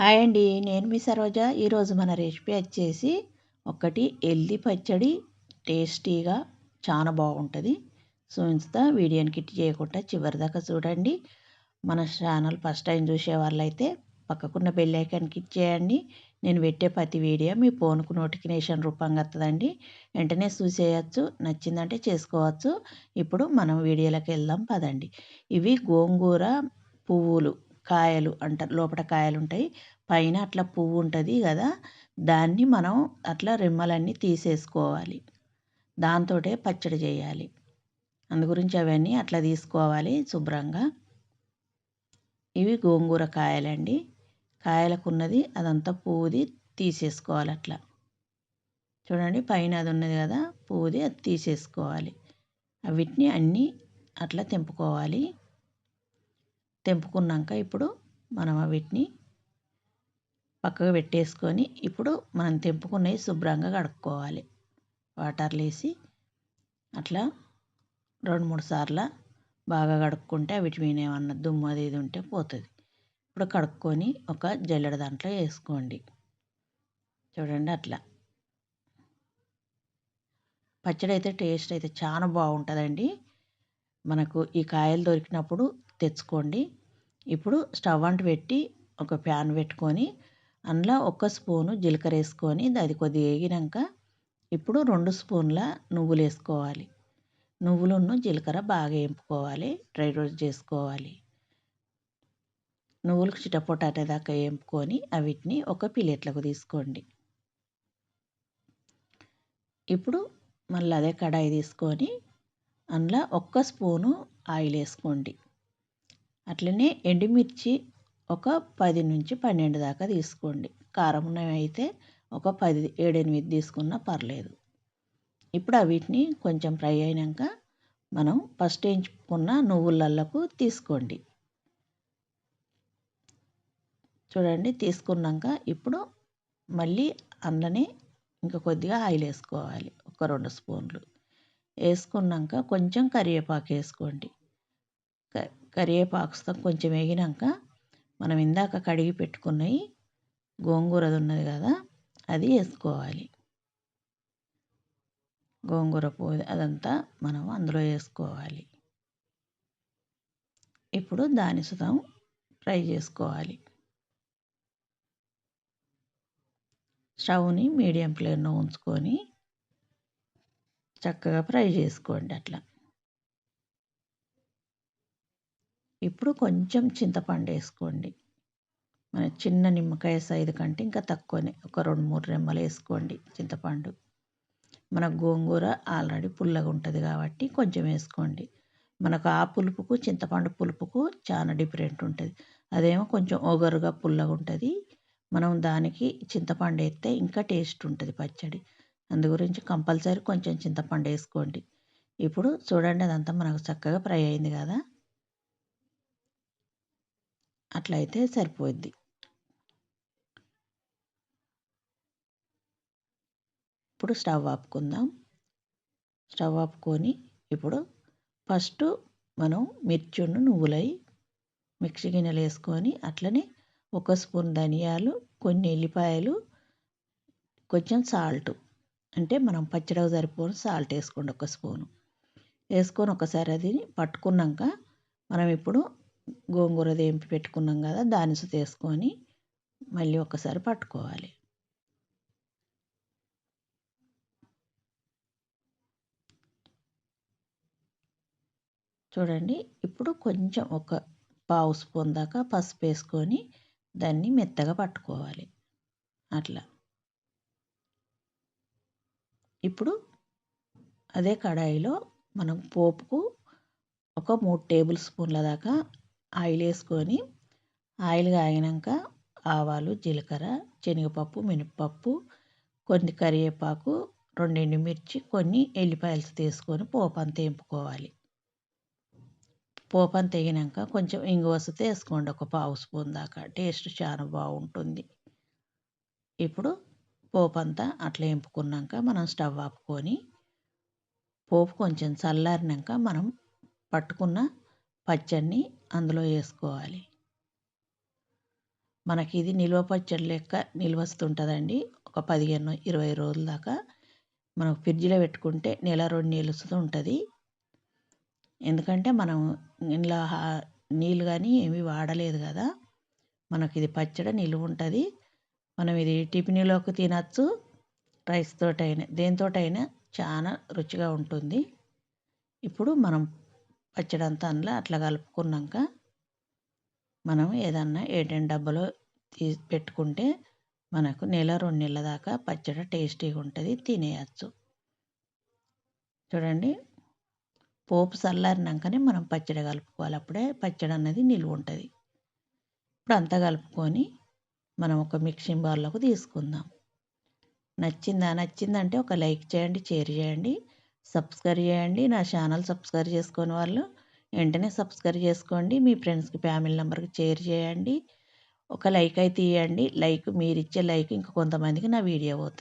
Hi అండి నేను మీ సరోజ. ఈరోజు మన రెసిపీ వచ్చేసి ఒకటి ఎల్లి పచ్చడి. టేస్టీగా చాలా బాగుంటుంది. సో ఇంత వీడియోని కిట్ చేయకుండా చివరి దాకా చూడండి. మన ఛానల్ ఫస్ట్ టైం చూసే వాళ్ళైతే పక్కకున్న బెల్లైకాన్ కిట్ చేయండి. నేను పెట్టే ప్రతి వీడియో మీ ఫోన్కు నోటిఫికేషన్ రూపంగా వస్తుందండి వెంటనే చూసేయచ్చు నచ్చిందంటే చేసుకోవచ్చు. ఇప్పుడు మనం వీడియోలోకి వెళ్దాం పదండి. ఇవి గోంగూర పువ్వులు. కాయలు అంటారు లోపల కాయలు ఉంటాయి పైన అట్లా పువ్వు ఉంటుంది కదా దాన్ని మనం అట్లా రెమ్మలన్నీ తీసేసుకోవాలి. దాంతో పచ్చడి చేయాలి. అందు గురించి అవన్నీ అట్లా తీసుకోవాలి శుభ్రంగా. ఇవి గోంగూర కాయలండి. కాయలకు ఉన్నది అదంతా పువ్వుది తీసేసుకోవాలి అట్లా. చూడండి పైన అది ఉన్నది కదా పువ్వుది అది తీసేసుకోవాలి. వీటిని అన్నీ అట్లా తెంపుకోవాలి. తెంపుకున్నాక ఇప్పుడు మనం వీటిని పక్కకు పెట్టేసుకొని ఇప్పుడు మనం తెంపుకున్నవి శుభ్రంగా కడుక్కోవాలి. వాటర్లు వేసి అట్లా రెండు మూడు సార్లు బాగా కడుక్కుంటే వీటి మీద ఏమన్నా దుమ్ము అది ఇది ఉంటే పోతుంది. ఇప్పుడు కడుక్కొని ఒక జల్లెడ దాంట్లో వేసుకోండి. చూడండి అట్లా. పచ్చడి అయితే టేస్ట్ అయితే చాలా బాగుంటుందండి. మనకు ఈ కాయలు దొరికినప్పుడు తెచ్చుకోండి. ఇప్పుడు స్టవ్ అంటు పెట్టి ఒక ప్యాన్ పెట్టుకొని అందులో ఒక స్పూను జీలకర్ర వేసుకొని అది కొద్దిగా వేగినాక ఇప్పుడు రెండు స్పూన్ల నువ్వులు వేసుకోవాలి. నువ్వులను జీలకర్ర బాగా వేపుకోవాలి డ్రై రోస్ట్ చేసుకోవాలి. నువ్వులకు చిటపొటాటేదాకా వేపుకొని అవిటిని ఒక ప్లేట్లకు తీసుకోండి. ఇప్పుడు మళ్ళీ అదే కడాయి తీసుకొని అందులో ఒక్క స్పూను ఆయిల్ వేసుకోండి. అట్లనే ఎండుమిర్చి ఒక పది నుంచి పన్నెండు దాకా తీసుకోండి. కారం అయితే ఒక పది ఏడెనిమిది తీసుకున్నా పర్లేదు. ఇప్పుడు వీటిని కొంచెం ఫ్రై అయినాక మనం ఫస్ట్ వేయించుకున్న నువ్వులల్లకు తీసుకోండి. చూడండి తీసుకున్నాక ఇప్పుడు మళ్ళీ అన్నని ఇంకా కొద్దిగా ఆయిల్ వేసుకోవాలి ఒక రెండు స్పూన్లు. వేసుకున్నాక కొంచెం కరివేపాకు వేసుకోండి. కరివేపాకుతో కొంచెం వేగినాక మనం ఇందాక కడిగి పెట్టుకున్నవి గోంగూరది ఉన్నది కదా అది వేసుకోవాలి. గోంగూర పువ్వు అదంతా మనం అందులో వేసుకోవాలి. ఇప్పుడు దాని సుతం ఫ్రై చేసుకోవాలి. స్టవ్ని మీడియం ఫ్లేమ్లో ఉంచుకొని చక్కగా ఫ్రై చేసుకోండి అట్లా. ఇప్పుడు కొంచెం చింతపండు వేసుకోండి. మన చిన్న నిమ్మకాయ సైజు కంటే ఇంకా తక్కువనే. ఒక రెండు మూడు రెమ్మలు వేసుకోండి చింతపండు. మన గోంగూర ఆల్రెడీ పుల్లగా ఉంటుంది కాబట్టి కొంచెం వేసుకోండి. మనకు ఆ పులుపుకు చింతపండు పులుపుకు చాలా డిఫరెంట్ ఉంటుంది. అదేమో కొంచెం ఒగరుగా పుల్లగా ఉంటుంది. మనం దానికి చింతపండు వేస్తే ఇంకా టేస్ట్ ఉంటుంది పచ్చడి. అందు గురించి కంపల్సరీ కొంచెం చింతపండు వేసుకోండి. ఇప్పుడు చూడండి అదంతా మనకు చక్కగా ఫ్రై అయింది కదా. అట్లయితే సరిపోద్ది. ఇప్పుడు స్టవ్ ఆపుకుందాం. స్టవ్ ఆపుకొని ఇప్పుడు ఫస్ట్ మనం మిర్చును నువ్వులై మిక్సీ గిన్నెలు వేసుకొని అట్లనే ఒక స్పూన్ ధనియాలు కొన్ని ఎల్లిపాయలు కొంచెం సాల్ట్. అంటే మనం పచ్చడికి సరిపోను సాల్ట్ వేసుకోండి ఒక స్పూను. వేసుకొని ఒకసారి అది పట్టుకున్నాక మనం ఇప్పుడు గోంగూర దేంపి పెట్టుకున్నాం కదా దానిసు తీసుకొని మళ్ళీ ఒకసారి పట్టుకోవాలి. చూడండి ఇప్పుడు కొంచెం ఒక పావు స్పూన్ దాకా పసుపు వేసుకొని దాన్ని మెత్తగా పట్టుకోవాలి. అట్లా. ఇప్పుడు అదే కడాయిలో మనం పోపుకు ఒక మూడు టేబుల్ స్పూన్ల దాకా ఆయిల్ వేసుకొని ఆయిల్ కాగినాక ఆవాలు జీలకర్ర శనగపప్పు మినప్పప్పు కొన్ని కరివేపాకు రెండు ఎండుమిర్చి కొన్ని ఎల్లిపాయలు తీసుకొని పోపు అంతా వేపుకోవాలి. పోపు అంతా వేగినాక కొంచెం ఇంగు వస్తే వేసుకోండి. ఒక పావు స్పూన్ దాకా. టేస్ట్ చాలా బాగుంటుంది. ఇప్పుడు పోపు అంతా అట్లా వేపుకున్నాక మనం స్టవ్ ఆపుకొని పోపు కొంచెం చల్లారినాక మనం పట్టుకున్న పచ్చడిని అందులో వేసుకోవాలి మనకి ఇది నిల్వ పచ్చడి లెక్క నిల్వస్తుంటుందండి. ఒక పదిహేను ఇరవై రోజుల దాకా మనం ఫ్రిడ్జ్లో పెట్టుకుంటే నెల రెండు నిలుస్తూ ఉంటుంది ఎందుకంటే మనం ఇంట్లో నీళ్ళు కానీ ఏమీ వాడలేదు కదా. మనకి ఇది పచ్చడి నిలువ ఉంటుంది. మనం ఇది టిఫిన్లోకి తినచ్చు. రైస్ తోటైనా దేనితోటైనా చాలా రుచిగా ఉంటుంది. ఇప్పుడు మనం పచ్చడి అంతా అందులో అట్లా కలుపుకున్నాక మనం ఏదన్నా ఏటెన్ డబ్బాలో తీ పెట్టుకుంటే మనకు నెల రెండు నెలల దాకా పచ్చడి టేస్టీగా ఉంటుంది తినేయచ్చు. చూడండి పోపు చల్లారినాకనే మనం పచ్చడి కలుపుకోవాలి. అప్పుడే పచ్చడి అన్నది నిలువ ఉంటుంది. ఇప్పుడు అంతా కలుపుకొని మనం ఒక మిక్సింగ్ బౌల్లోకి తీసుకుందాం. నచ్చిందా? నచ్చిందంటే ఒక లైక్ చేయండి షేర్ చేయండి. సబ్స్క్రైబ్ చేయండి. నా ఛానల్ సబ్స్క్రైబ్ చేసుకుని వాళ్ళు వెంటనే సబ్స్క్రైబ్ చేసుకోండి. మీ ఫ్రెండ్స్కి ఫ్యామిలీ నెంబర్కి షేర్ చేయండి. ఒక లైక్ అయితే ఇవ్వండి లైక్ మీరు ఇచ్చే లైక్ ఇంక కొంతమందికి నా వీడియో పోతుంది.